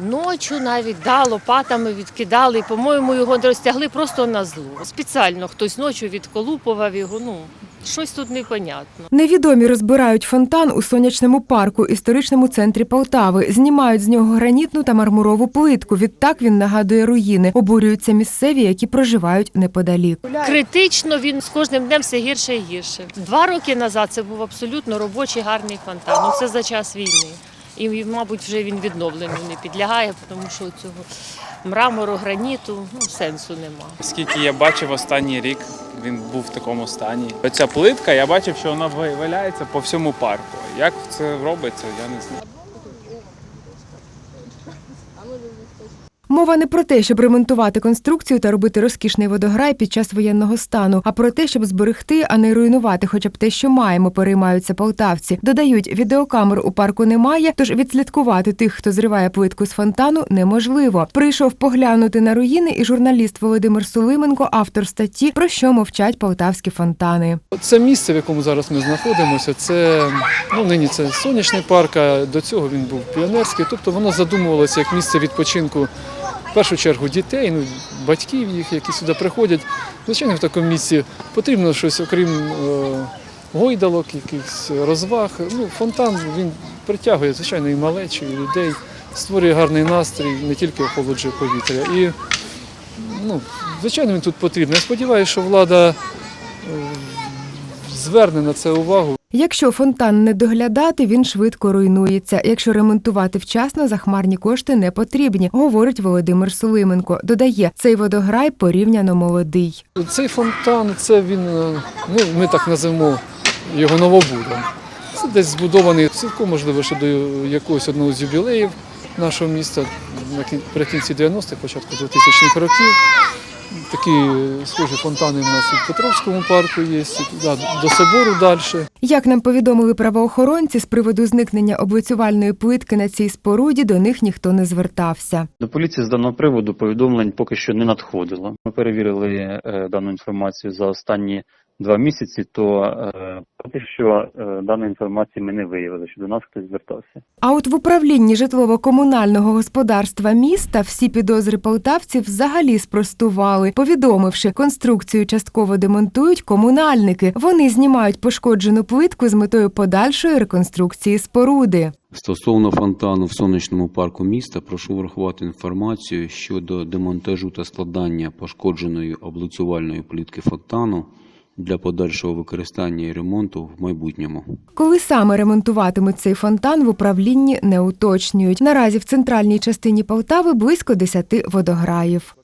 Ночі навіть да, лопатами відкидали. По-моєму, його розтягли просто на зло. Спеціально хтось ночі відколупував його. Ну щось тут непонятно. Невідомі розбирають фонтан у сонячному парку, історичному центрі Полтави. Знімають з нього гранітну та мармурову плитку. Відтак він нагадує руїни. Обурюються місцеві, які проживають неподалік. Критично він з кожним днем все гірше і гірше. Два роки назад це був абсолютно робочий гарний фонтан. Ну це за час війни. І, мабуть, вже він відновленню не підлягає, тому що цього мрамору, граніту ну, сенсу нема. Скільки я бачив останній рік, він був в такому стані. Оця плитка, я бачив, що вона валяється по всьому парку. Як це робиться, я не знаю. Мова не про те, щоб ремонтувати конструкцію та робити розкішний водограй під час воєнного стану, а про те, щоб зберегти, а не руйнувати, хоча б те, що маємо, переймаються полтавці. Додають, відеокамер у парку немає, тож відслідкувати тих, хто зриває плитку з фонтану, неможливо. Прийшов поглянути на руїни і журналіст Володимир Сулименко, автор статті, про що мовчать полтавські фонтани. Це місце, в якому зараз ми знаходимося, це ну нині це сонячний парк, а до цього він був піонерський. Тобто воно задумувалося як місце відпочинку першу чергу дітей, ну батьків їх, які сюди приходять. Звичайно, в такому місці потрібно щось, окрім е, гойдалок, якихось розваг. Ну, фонтан він притягує, звичайно, і малечу, і людей, створює гарний настрій, не тільки охолоджує повітря. І ну, звичайно, він тут потрібен. Я сподіваюся, що влада. Зверне на це увагу. Якщо фонтан не доглядати, він швидко руйнується. Якщо ремонтувати вчасно, захмарні кошти не потрібні, говорить Володимир Сулименко. Додає, цей водограй порівняно молодий. Цей фонтан, це він, е, ну ми так називаємо його новобудом. Це десь збудований цілком можливо ще до якогось одного з ювілеїв нашого міста наприкінці 90-х, початку 2000-х років. Такі схожі фонтани в нас і в Петровському парку є, да, до собору далі. Як нам повідомили правоохоронці, з приводу зникнення облицювальної плитки на цій споруді до них ніхто не звертався. До поліції з даного приводу повідомлень поки що не надходило. Ми перевірили е, дану інформацію за останні два місяці, то е, поки що е, даної інформації ми не виявили, що до нас хтось звертався. А от в управлінні житлово-комунального господарства міста всі підозри полтавців взагалі спростували, повідомивши, конструкцію частково демонтують комунальники. Вони знімають пошкоджену плитку з метою подальшої реконструкції споруди. Стосовно фонтану в сонячному парку міста, прошу врахувати інформацію щодо демонтажу та складання пошкодженої облицювальної плітки фонтану для подальшого використання і ремонту в майбутньому. Коли саме ремонтуватимуть цей фонтан, в управлінні не уточнюють. Наразі в центральній частині Полтави близько 10 водограїв.